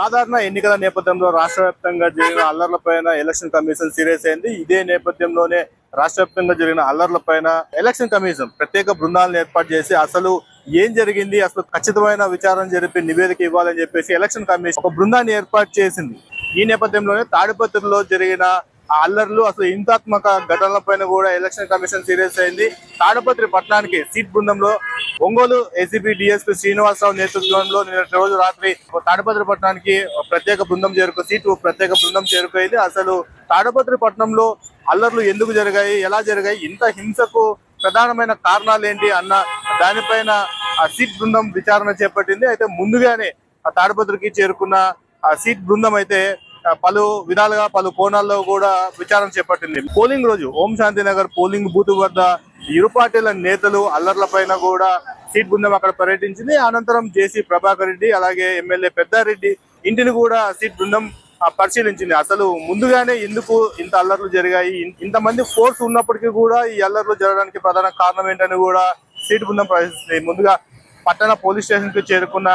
సాధారణ ఎన్నికల నేపథ్యంలో రాష్ట్ర వ్యాప్తంగా జరిగిన అల్లర్లపైన ఎలక్షన్ కమిషన్ సీరియస్ అయింది. ఇదే నేపథ్యంలోనే రాష్ట్ర వ్యాప్తంగా జరిగిన అల్లర్లపైన ఎలక్షన్ కమిషన్ ప్రత్యేక బృందాలను ఏర్పాటు చేసి అసలు ఏం జరిగింది అసలు ఖచ్చితమైన విచారణ జరిపి నివేదిక ఇవ్వాలని చెప్పేసి ఎలక్షన్ కమిషన్ ఒక బృందాన్ని ఏర్పాటు చేసింది. ఈ నేపథ్యంలోనే తాడిపత్రిలో జరిగిన ఆ అల్లర్లు అసలు హింసాత్మక ఘటనలపైన కూడా ఎలక్షన్ కమిషన్ సీరియస్ అయింది. తాడపత్రి పట్టణానికి సీట్ బృందంలో ఒంగోలు ఏసీబీ డిఎస్పీ శ్రీనివాసరావు నేతృత్వంలో నిన్నటి రోజు రాత్రి తాడపత్రి పట్టణానికి ప్రత్యేక బృందం చేరుకు సీటు ప్రత్యేక బృందం చేరుకైంది. అసలు తాడపత్రి పట్టణంలో అల్లర్లు ఎందుకు జరిగాయి? ఎలా జరిగాయి? ఇంత హింసకు ప్రధానమైన కారణాలు ఏంటి అన్న దానిపైన ఆ సీట్ బృందం విచారణ చేపట్టింది. అయితే ముందుగానే ఆ తాడపత్రికి చేరుకున్న ఆ సీట్ బృందం అయితే పలు విధాలుగా పలు కోణాల్లో కూడా విచారణ చేపట్టింది. పోలింగ్ రోజు ఓం శాంతి నగర్ పోలింగ్ బూత్ వద్ద ఇరు పార్టీల నేతలు అల్లర్ల పైన కూడా సీట్ బృందం అక్కడ పర్యటించింది. అనంతరం జేసీ ప్రభాకర్ రెడ్డి అలాగే ఎమ్మెల్యే పెద్దారెడ్డి ఇంటిని కూడా సీట్ బృందం పరిశీలించింది. అసలు ముందుగానే ఎందుకు ఇంత అల్లర్లు జరిగాయి? ఇంతమంది ఫోర్స్ ఉన్నప్పటికీ కూడా ఈ అల్లర్లు జరగడానికి ప్రధాన కారణం ఏంటని కూడా సీట్ బృందం ప్రశ్నిస్తుంది. ముందుగా పట్టణ పోలీస్ స్టేషన్కు చేరుకున్న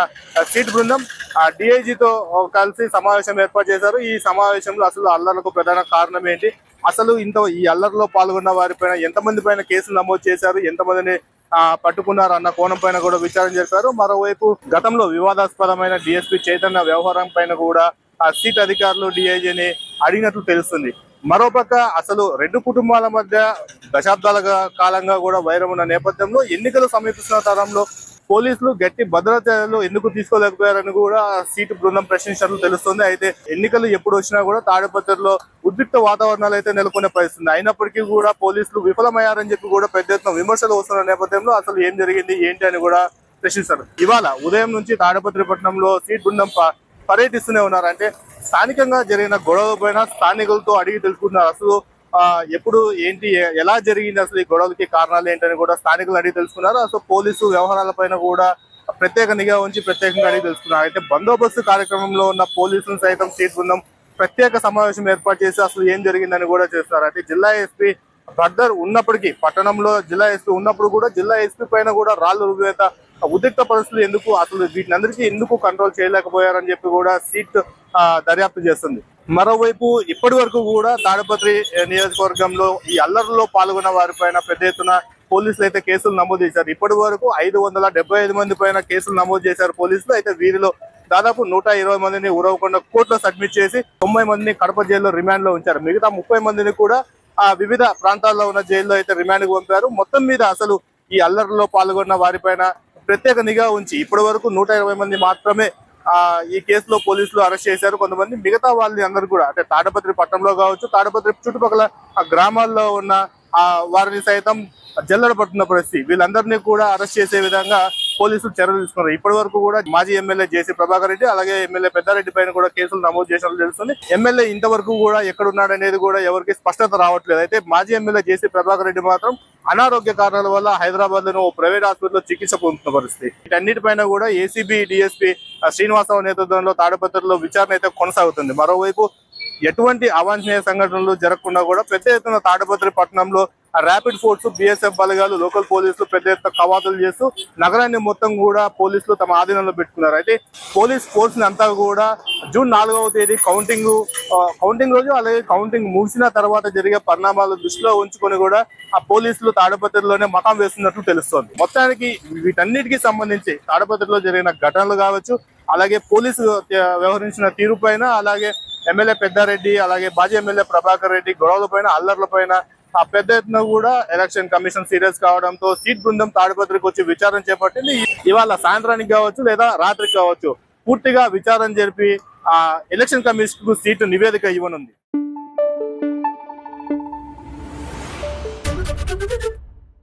సీట్ బృందం ఆ డిఐజీతో కలిసి సమావేశం ఏర్పాటు చేశారు. ఈ సమావేశంలో అసలు అల్లర్లకు ప్రధాన కారణం ఏంటి? అసలు ఇంత ఈ అల్లర్లో పాల్గొన్న వారిపైన ఎంతమంది పైన కేసులు నమోదు చేశారు? ఎంతమందిని పట్టుకున్నారు అన్న కోణం పైన కూడా విచారణ చేశారు. మరోవైపు గతంలో వివాదాస్పదమైన డిఎస్పీ చైతన్య వ్యవహారం పైన కూడా ఆ సీట్ అధికారులు డిఐజీని అడిగినట్లు తెలుస్తుంది. మరోపక్క అసలు రెండు కుటుంబాల మధ్య దశాబ్దాల కాలంగా కూడా వైరం ఉన్న నేపథ్యంలో ఎన్నికలు సమీపిస్తున్న తరంలో పోలీసులు గట్టి భద్రతలు ఎందుకు తీసుకోలేకపోయారని కూడా సీటు బృందం ప్రశ్నించినట్లు తెలుస్తుంది. అయితే ఎన్నికలు ఎప్పుడు వచ్చినా కూడా తాడిపత్రిలో ఉద్రిక్త వాతావరణాలు అయితే నెలకొనే పరిస్థితుంది అయినప్పటికీ కూడా పోలీసులు విఫలమయ్యారని చెప్పి కూడా పెద్ద ఎత్తున విమర్శలు వస్తున్న నేపథ్యంలో అసలు ఏం జరిగింది ఏంటి అని కూడా ప్రశ్నిస్తారు. ఇవాళ ఉదయం నుంచి తాడిపత్రి పట్టణంలో సీట్ బృందం ప- పర్యటిస్తూనే ఉన్నారు. అంటే స్థానికంగా జరిగిన గొడవ పైన స్థానికులతో అడిగి తెలుసుకుంటున్నారు. అసలు ఎప్పుడు ఏంటి ఎలా జరిగింది అసలు ఈ గొడవలకి కారణాలు ఏంటని కూడా స్థానికులు అడిగి తెలుసుకున్నారు. అసలు పోలీసు వ్యవహారాల పైన కూడా ప్రత్యేక నిఘా ఉంచి ప్రత్యేకంగా అడిగి తెలుసుకున్నారు. అయితే బందోబస్తు కార్యక్రమంలో ఉన్న పోలీసులు సైతం సీట్ బృందం ప్రత్యేక సమావేశం ఏర్పాటు చేసి అసలు ఏం జరిగిందని కూడా చేస్తారు. అయితే జిల్లా ఎస్పీ బర్దర్ ఉన్నప్పటికీ పట్టణంలో జిల్లా ఎస్పీ ఉన్నప్పుడు కూడా జిల్లా ఎస్పీ పైన కూడా రాళ్ళు రువేత ఉద్రిక్త పరిస్థితులు ఎందుకు? అసలు వీటిని అందరికీ ఎందుకు కంట్రోల్ చేయలేకపోయారని చెప్పి కూడా సీట్ దర్యాప్తు చేస్తుంది. మరోవైపు ఇప్పటి వరకు కూడా తాడపత్రి నియోజకవర్గంలో ఈ అల్లర్లో పాల్గొన్న వారిపైన పెద్ద ఎత్తున పోలీసులు అయితే కేసులు నమోదు చేశారు. ఇప్పటి వరకు ఐదు వందల డెబ్బై ఐదు మంది పైన కేసులు నమోదు చేశారు పోలీసులు. అయితే వీరిలో దాదాపు నూట ఇరవై మందిని ఉరవకుండా కోర్టులో సబ్మిట్ చేసి తొంభై మందిని కడప జైల్లో రిమాండ్లో ఉంచారు. మిగతా ముప్పై మందిని కూడా ఆ వివిధ ప్రాంతాల్లో ఉన్న జైల్లో అయితే రిమాండ్కు పంపారు. మొత్తం మీద అసలు ఈ అల్లర్లో పాల్గొన్న వారిపైన ప్రత్యేక నిఘా ఉంచి ఇప్పటి వరకు నూట ఇరవై మంది మాత్రమే ఆ ఈ కేసులో పోలీసులు అరెస్ట్ చేశారు. కొంతమంది మిగతా వాళ్ళని అందరూ కూడా అంటే తాడపత్రి పట్టణంలో కావచ్చు తాడపత్రి చుట్టుపక్కల ఆ గ్రామాల్లో ఉన్న ఆ వారిని సైతం జల్లడ పడుతున్న పరిస్థితి. వీళ్ళందరినీ కూడా అరెస్ట్ చేసే విధంగా పోలీసులు చర్యలు తీసుకున్నారు. ఇప్పటి వరకు కూడా మాజీ ఎమ్మెల్యే జేసీ ప్రభాకర్ రెడ్డి అలాగే ఎమ్మెల్యే పెద్దారెడ్డి పైన కూడా కేసులు నమోదు చేసినట్లు తెలుస్తుంది. ఎమ్మెల్యే ఇంతవరకు కూడా ఎక్కడున్నాడు అనేది కూడా ఎవరికి స్పష్టత రావట్లేదు. అయితే మాజీ ఎమ్మెల్యే జేసీ ప్రభాకర్ రెడ్డి మాత్రం అనారోగ్య కారణాల వల్ల హైదరాబాద్లోని ఓ ప్రైవేట్ హాస్పిటల్లో చికిత్స పొందుతున్న పరిస్థితి. వీటన్నిటిపైన కూడా ఏసీబీ డిఎస్పీ శ్రీనివాసరావు నేతృత్వంలో తాడపత్రిలో విచారణ అయితే కొనసాగుతుంది. మరోవైపు ఎటువంటి అవాంఛనీయ సంఘటనలు జరగకుండా కూడా పెద్ద ఎత్తున తాడపత్రి పట్టణంలో ర్యాపిడ్ ఫోర్స్ బిఎస్ఎఫ్ బలగాలు లోకల్ పోలీసులు పెద్ద ఎత్తున కవాతులు చేస్తూ నగరాన్ని మొత్తం కూడా పోలీసులు తమ ఆధీనంలో పెట్టుకున్నారు. అయితే పోలీస్ ఫోర్స్ అంతా కూడా జూన్ నాలుగవ తేదీ కౌంటింగ్ కౌంటింగ్ రోజు అలాగే కౌంటింగ్ ముగిసిన తర్వాత జరిగే పరిణామాలు దృష్టిలో ఉంచుకొని కూడా ఆ పోలీసులు తాడపత్రిలోనే మకాం వేస్తున్నట్లు తెలుస్తోంది. మొత్తానికి వీటన్నిటికీ సంబంధించి తాడపత్రిలో జరిగిన ఘటనలు కావచ్చు అలాగే పోలీసు వ్యవహరించిన తీరు అలాగే ఎమ్మెల్యే పెద్దారెడ్డి అలాగే మాజీ ఎమ్మెల్యే ప్రభాకర్ రెడ్డి గొడవల పైన అల్లర్ల పైన ఆ పెద్ద ఎత్తున కూడా ఎలక్షన్ కమిషన్ సీరియస్ కావడంతో సీట్ బృందం తాడిపత్రికి వచ్చి విచారణ చేపట్టింది. ఇవాళ సాయంత్రానికి కావచ్చు లేదా రాత్రికి కావచ్చు పూర్తిగా విచారణ జరిపి ఆ ఎలక్షన్ కమిషన్కు సీటు నివేదిక ఇవ్వనుంది.